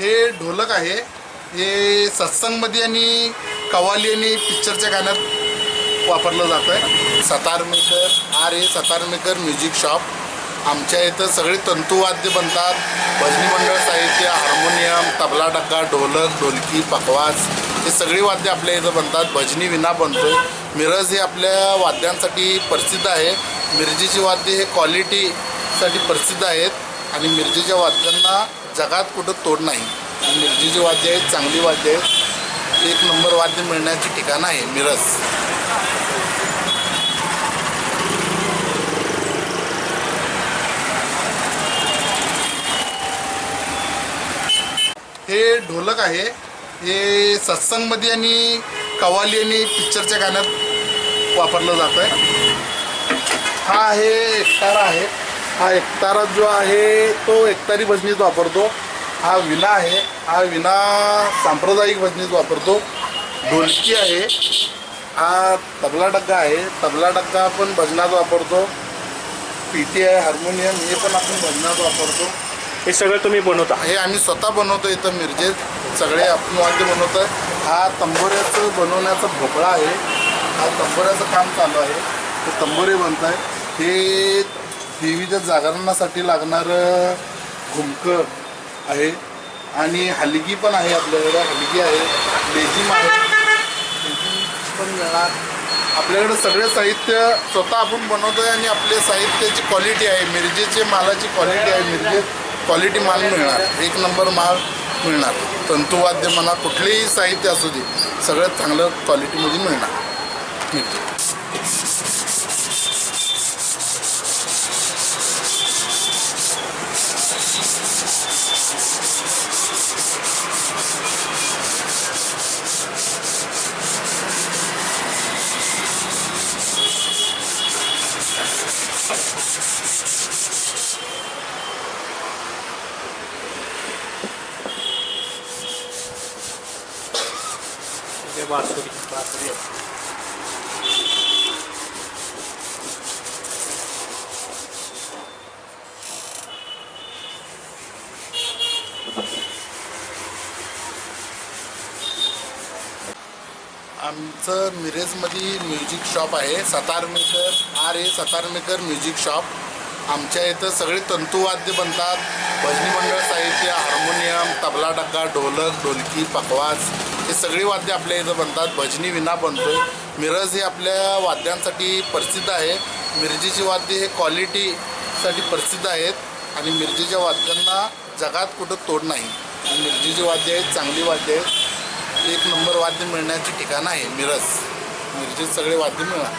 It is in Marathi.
हे ढोलक आहे. हे सत्संगमध्ये आणि कवाली आणि पिक्चरच्या गाण्यात वापरलं जातं आहे Satarmaker R A Satarmaker music shop. आमच्या इथं सगळे तंतुवाद्य बनतात. भजनी मंडळ साहित्य हार्मोनियम तबला डग्गा ढोलक ढोलकी पकवाज हे सगळी वाद्य आपल्या इथं बनतात. भजनी विना बनतो मिरज हे आपल्या वाद्यांसाठी प्रसिद्ध आहे. मिरजीची वाद्य हे क्वालिटीसाठी प्रसिद्ध आहेत. आणि मिरजेच्या वाद्यांना जगात कुठं तोड नाही. आणि मिरजेची वाद्य आहेत चांगली वाद्य आहेत. एक नंबर वाद्य मिळण्याची ठिकाण आहे मिरज. हे ढोलक आहे. हे सत्संगमध्ये आणि कवाली आणि पिक्चरच्या गाण्यात वापरलं जातं आहे हा आहे एकटारा आहे. हा एकतारा जो आहे तो एकतारी भजनीत वापरतो. हा विना आहे हा विना सांप्रदायिक भजनीत वापरतो. ढोलकी आहे हा तबला डग्गा आहे. तबला डग्गा आपण भजनात वापरतो. पीटी आहे हार्मोनियम हे पण आपण भजनात वापरतो. हे सगळं तुम्ही बनवता? हे आम्ही स्वतः बनवतो इथं मिरजेत. सगळे आपण वाद्य बनवतो. हा तंबोऱ्याचं बनवण्याचा भोपळा आहे. हा तंबोऱ्याचं काम चालू आहे. हे तंबोरे बनत आहे हे देवीच्या जागरणासाठी लागणारं घुमकं आहे. आणि हलगी पण आहे आपल्याकडं हलगी आहे. लेझिम आहे. पण मिळणार. आपल्याकडं सगळे साहित्य स्वतः आपण बनवतो आहे आणि आपले साहित्याची क्वालिटी आहे. मिरजेचे मालाची क्वालिटी आहे. मिरजे क्वालिटी माल मिळणार. एक नंबर माल मिळणार. तंतुवाद्य म्हणा कुठलेही साहित्य असू दे सगळ्यात चांगलं क्वालिटीमध्ये मिळणार. मिळते Peguei uma açúcar de prata ali, आमचं मिरजमध्ये म्युझिक शॉप आहे Satarmaker R A Satarmaker music shop. आमच्या इथं सगळे तंतुवाद्य बनतात. भजनी मंडळ साहित्य हार्मोनियम तबला डग्गा ढोलक ढोलकी पकवाज हे सगळी वाद्य आपल्या इथं बनतात. भजनी विना बनतो मिरज हे आपल्या वाद्यांसाठी प्रसिद्ध आहे. मिरजीची वाद्य हे क्वालिटीसाठी प्रसिद्ध आहेत. आणि मिरजेच्या वाद्यांना जगात कुठं तोड नाही. आणि मिरजेची वाद्य आहेत चांगली वाद्य आहेत. एक नंबर वाद्य मिळण्याची ठिकाण आहे मिरज. मिरजेत सगळे वाद्य मिळणार.